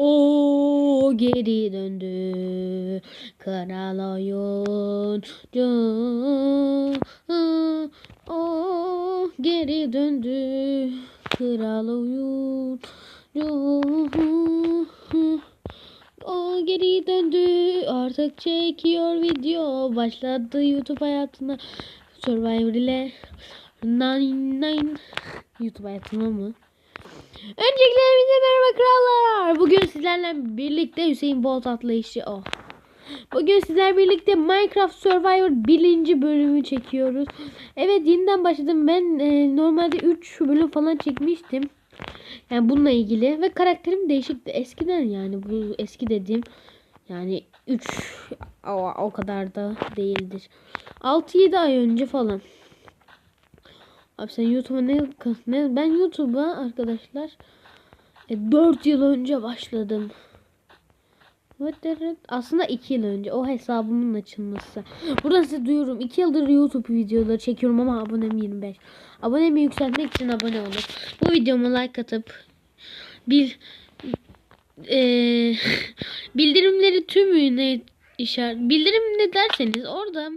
O geri döndü. Kral oyuncu. O geri döndü. Kral oyuncu. O geri döndü. Artık çekiyor video. Başladı YouTube hayatına. Survivor ile. Nine nine. YouTube hayatına mı? Öncelikle hepinize merhaba krallar. Bugün sizlerle birlikte Hüseyin Bolt atlayışı o. Bugün sizler birlikte Minecraft Survivor birinci bölümü çekiyoruz. Evet yeniden başladım. Ben e, normalde 3 bölüm falan çekmiştim. Yani bununla ilgili ve karakterim değişikti. Eskiden yani bu eski dediğim yani 3 o, o kadar da değildir. 6-7 ay önce falan. Abi sen YouTube'a ne, ne ben YouTube'a arkadaşlar e, 4 yıl önce başladım. Aslında 2 yıl önce o hesabımın açılması. Buradan size duyuyorum. 2 yıldır YouTube videoları çekiyorum ama abonem 25. Abonemi yükseltmek için abone olun. Bu videoma like atıp bir e, bildirimleri tümüne işaret bildirim ne derseniz orada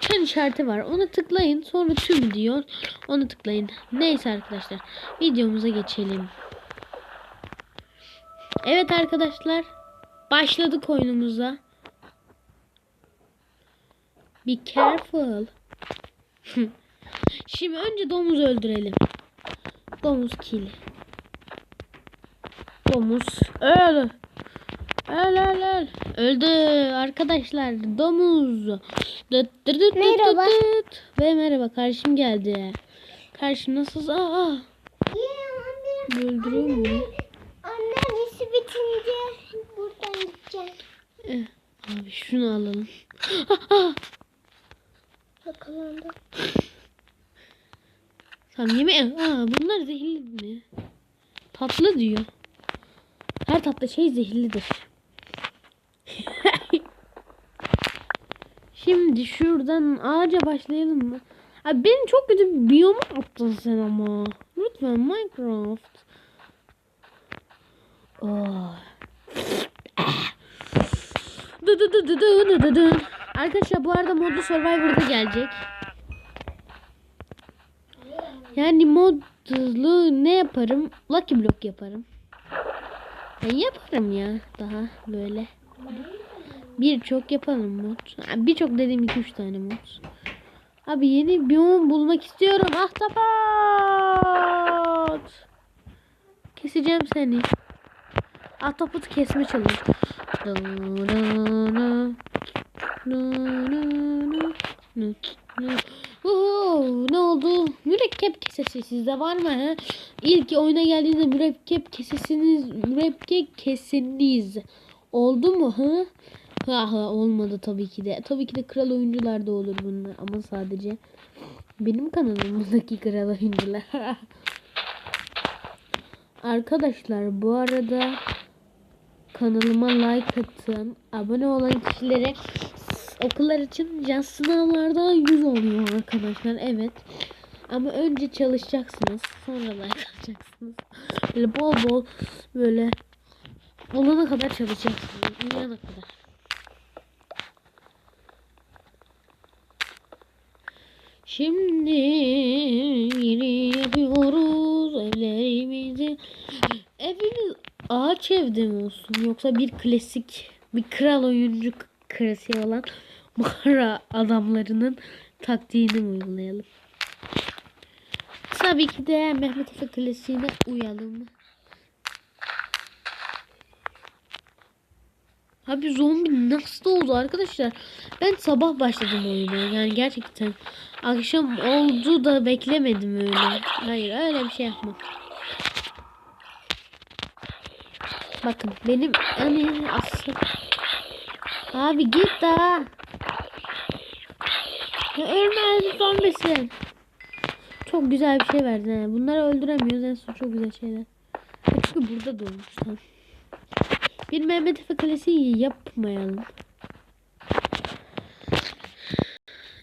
çan işareti var. Ona tıklayın. Sonra tüm diyor. Onu tıklayın. Neyse arkadaşlar. Videomuza geçelim. Evet arkadaşlar. Başladık oyunumuza. Be careful. Şimdi önce domuz öldürelim. Domuz kill. Domuz öl. Öl öl öl. Öldü arkadaşlar. Domuz. Dıt dıt dıt Merhaba. dıt dıt. Ve merhaba karşım geldi. Karşım nasıl? Aa, öldürüyor mu? Annem işi bitince buradan gideceğim. Eh, Abi şunu alalım. Yakalandım. Tamam yeme. Aa, bunlar zehirli mi? Tatlı diyor. Her tatlı şey zehirlidir. Şimdi şuradan ağaca başlayalım mı? Abi benim çok kötü bir biyoma attın sen ama. Lütfen Minecraft. Oh. Arkadaşlar bu arada modlu Survivor'da gelecek. Yani modlu ne yaparım? Lucky Block yaparım. Ben yaparım ya daha böyle. Birçok yapalım mod. Ha, Birçok dediğim 2-3 tane mod. Abi yeni biyom bulmak istiyorum. Ahtapot. Keseceğim seni. Ahtapot kesme çalış. Ne oldu? Mürekkep kesesi sizde var mı? He? İlk oyuna geldiğinizde mürekkep kesesiniz, mürekkep kesiniz oldu mu? Hı? Ha ha olmadı tabii ki de. Tabii ki de kral oyuncular da olur bunlar ama sadece benim kanalımdaki kral oyuncular. Arkadaşlar bu arada kanalıma like atın, abone olan kişilere okullar için can sınavlarda 100 oluyor arkadaşlar. Evet. Ama önce çalışacaksınız. Sonra like atacaksınız. Böyle bol bol böyle olana kadar çalışacaksınız. Uyuyana kadar. Şimdi yeni yapıyoruz evlerimizi. Evimiz ağaç evde mi olsun yoksa bir klasik bir kral oyuncu klasiği olan mağara adamlarının taktiğini mi uygulayalım? Tabii ki de Mehmet Efe klasiğine uyalım. Abi zombi nasıl oldu arkadaşlar? Ben sabah başladım oyuna. Yani gerçekten akşam oldu da beklemedim öyle. Hayır öyle bir şey yapmam. Bakın benim hani asıl Abi git daha. Ya ölmez zombisin. Çok güzel bir şey verdin ha. Bunları öldüremiyoruz en son çok güzel şeyler. Çünkü burada doğmuşlar. Bir Mehmet Efe klasiği yapmayalım.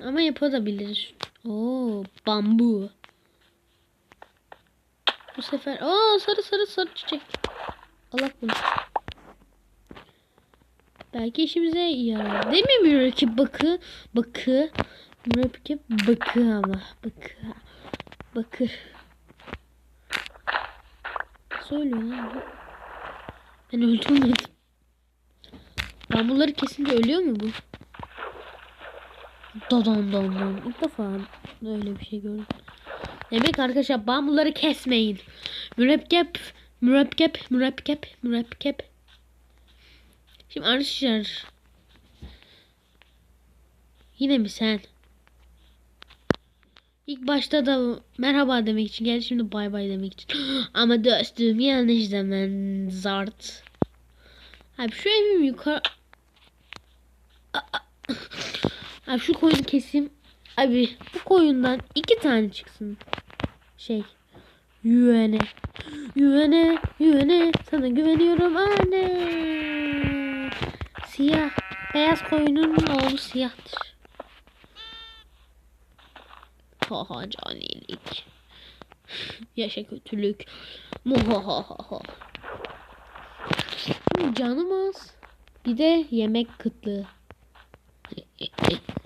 Ama yapabiliriz. Oo, bambu. Bu sefer aa sarı sarı sarı çiçek. Allah bunu. Belki işimize yarar. Değil mi mürekkep bakı? Bakı. Mürekkep bakı ama. Bakı. Bakır. Söylüyor lan. Ben öldürmedim. Bambuları kesince ölüyor mu bu? Dodon don don. İlk defa öyle bir şey gördüm. Demek arkadaşlar bambuları kesmeyin. Mürekkep, mürekkep, mürekkep, mürekkep. Şimdi arkadaşlar. Yine mi sen? İlk başta da merhaba demek için geldi şimdi bay bay demek için. Ama dostum yanlış zaman zart. Abi şu evim yukarı... Abi şu koyunu keseyim. Abi bu koyundan iki tane çıksın. Şey. Yüvene. Yüvene. Yüvene. Sana güveniyorum anne. Siyah. Beyaz koyunun oğlu siyahtır. Ha ha canilik. Yaşa kötülük. Muhahaha. Canım az. Bir de yemek kıtlığı.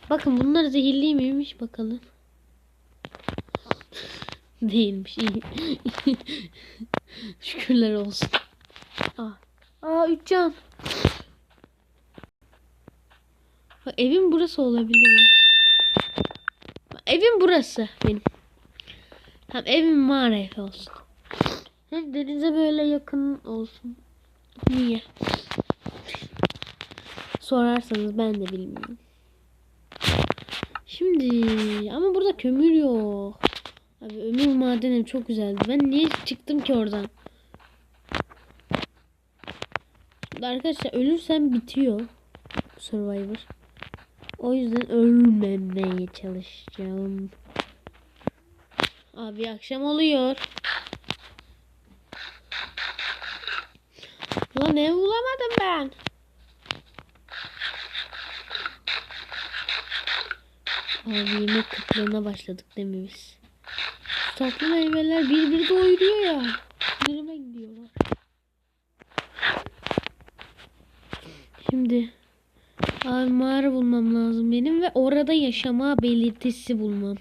Bakın bunlar zehirli miymiş bakalım. Değilmiş iyi. Şükürler olsun. Aa, aa üç can. Bak, evim burası olabilir. Bak, evim burası benim. Tamam evim mağara evi olsun. Hem denize böyle yakın olsun. Niye? Sorarsanız ben de bilmiyorum. Şimdi ama burada kömür yok. Abi ömür madenim çok güzeldi. Ben niye çıktım ki oradan? Şimdi arkadaşlar ölürsem bitiyor Survivor. O yüzden ölmemeye çalışacağım. Abi akşam oluyor. Lan ev bulamadım ben. Abi yemek kıtlığına başladık? Şu tatlı meyveler birbirini doyuruyor ya. Sinirime gidiyorlar. Şimdi abi bulmam lazım benim ve orada yaşama belirtisi bulmam.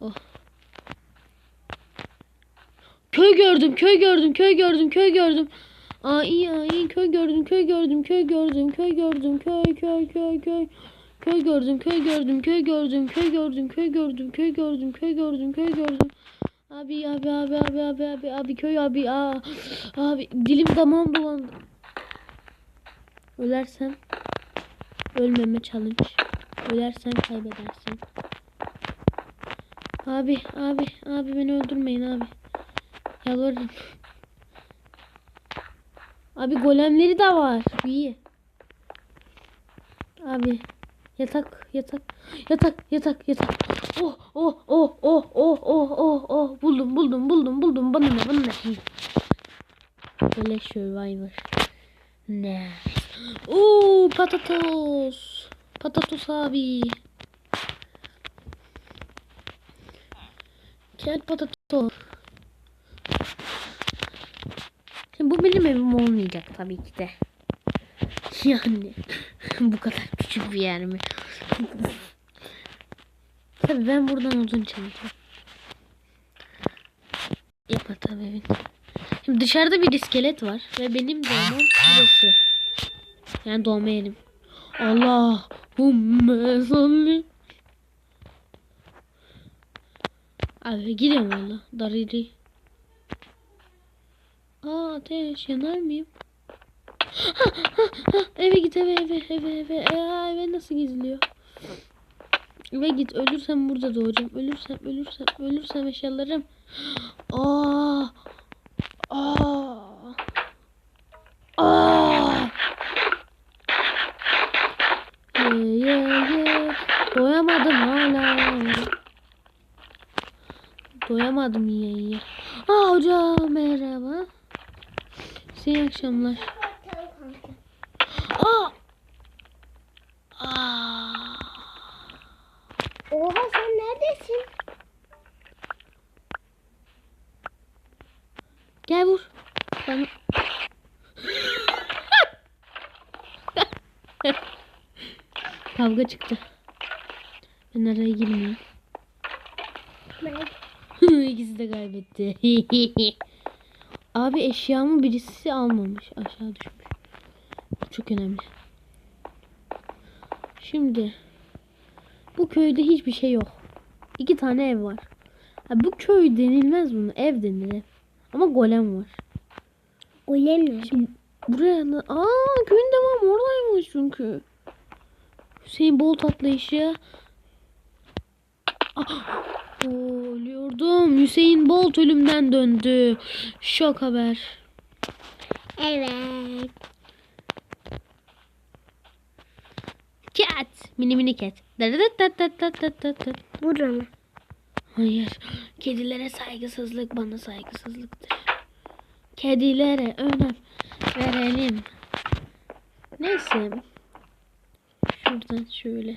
Oh. Köy gördüm, köy gördüm, köy gördüm, köy gördüm. Ay ay köy gördüm, köy gördüm, köy gördüm, köy gördüm, köy köy köy köy. Köy gördüm, köy gördüm, köy gördüm, köy gördüm, köy gördüm, köy gördüm, köy gördüm, köy gördüm. Abi abi abi abi abi abi abi köy abi aa abi dilim damağım bulandı. Ölersem ölmeme challenge. Ölersen kaybedersin. Abi abi abi beni öldürmeyin abi. Yalvarırım. Abi golemleri de var. İyi. Abi yatak yatak yatak yatak yatak. Oh oh oh oh oh oh oh oh buldum buldum buldum buldum bana ne bana ne. Böyle survivor. Ne? Oo patatos. Patatos abi. Gel patatos. Şimdi bu benim evim olmayacak tabii ki de. Yani bu kadar küçük bir yer mi? tabii ben buradan odun çalacağım. Yapma tabii evin. Şimdi dışarıda bir iskelet var ve benim doğmam burası. Yani doğma yerim. Allahümme salli. Abi gidiyorum valla. Dariri. Aa ateş yanar mıyım? Eve git eve eve eve eve. Aa, eve nasıl gizliyor? Eve git ölürsem burada doğacağım. Ölürsem ölürsem ölürsem eşyalarım. Aa. Aa. Aa. Ye ye ye. Doyamadım hala. Doyamadım ye ye. Aa hocam merhaba. İyi akşamlar. Aa. Oha sen neredesin? Gel vur. Bana... Kavga çıktı. Ben araya girmeyeyim. Ben İkisi de kaybetti. Abi eşyamı birisi almamış. Aşağı düşmüş. Çok önemli. Şimdi bu köyde hiçbir şey yok. İki tane ev var. Ha, bu köy denilmez bunu. Ev denir ev. Ama golem var. Golem ne? Şimdi buraya. Aa köyün devamı oradaymış çünkü. Hüseyin Bolt atlayışı. Ah, ölüyordum. Hüseyin Bolt ölümden döndü. Şok haber. Evet. Mini mini ket. Burada mı? Hayır. Kedilere saygısızlık bana saygısızlıktır. Kedilere önem verelim. Neyse. Şuradan şöyle.